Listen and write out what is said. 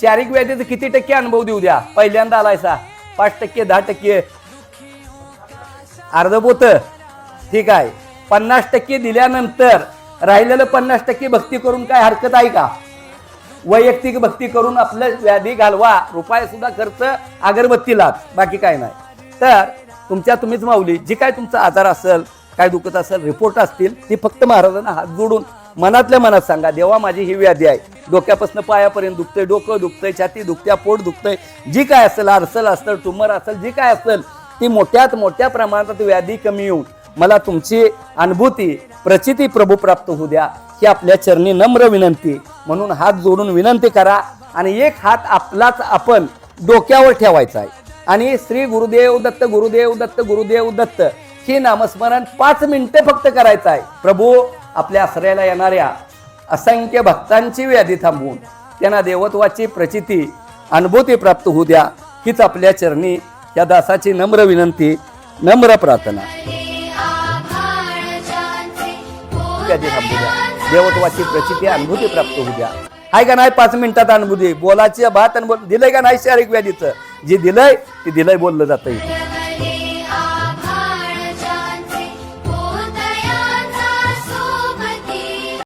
शारीरिक व्याधीचा किती टक्के अनुभव देऊ द्या? पहिल्यांदा आलायसा. पाच टक्के दहा टक्के. अर्धपोत ठीक आहे. पन्नास टक्के दिल्यानंतर राहिलेलं पन्नास टक्के भक्ती करून काय हरकत आहे का? वैयक्तिक भक्ती करून आपलं व्याधी घालवा. रुपये सुद्धा खर्च अगरबत्तीला बाकी काय नाही. तर तुमच्या तुम्हीच माऊली जी काय तुमचा आजार असेल काय दुखत असेल रिपोर्ट असतील ती फक्त महाराजांना हात जोडून मनातल्या मनात सांगा देवा माझी ही व्याधी आहे. डोक्यापासून पायापर्यंत दुखतंय डोकं दुखतंय छाती दुखत्या पोट दुखतंय. जी काय असेल आरसल असेल ट्युमर असेल जी काय असेल ती मोठ्यात मोठ्या प्रमाणात व्याधी कमी येऊन मला तुमची अनुभूती प्रचिती प्रभू प्राप्त होऊ द्या ही आपल्या चरणी नम्र विनंती. म्हणून हात जोडून विनंती करा आणि एक हात आपलाच आपण डोक्यावर ठेवायचा आहे. आणि श्री गुरुदेव दत्त गुरुदेव दत्त गुरुदेव दत्त ही नामस्मरण पाच मिनिटे फक्त करायचं आहे. प्रभू आपल्या आश्रयाला येणाऱ्या असंख्य भक्तांची व्याधी थांबवून त्यांना देवत्वाची प्रचिती अनुभूती प्राप्त होऊ द्या हीच आपल्या चरणी या दासाची नम्र विनंती नम्र प्रार्थना. व्याधी थांबू द्या. देवत्वाची प्रचिती अनुभूती प्राप्त होऊ द्या. आहे का नाही पाच मिनिटात अनुभूती? बोलाची भात अनुभव दिलंय का नाही शारीरिक व्याधीचं? जे दिलंय ते दिलंय बोललं जातं इथे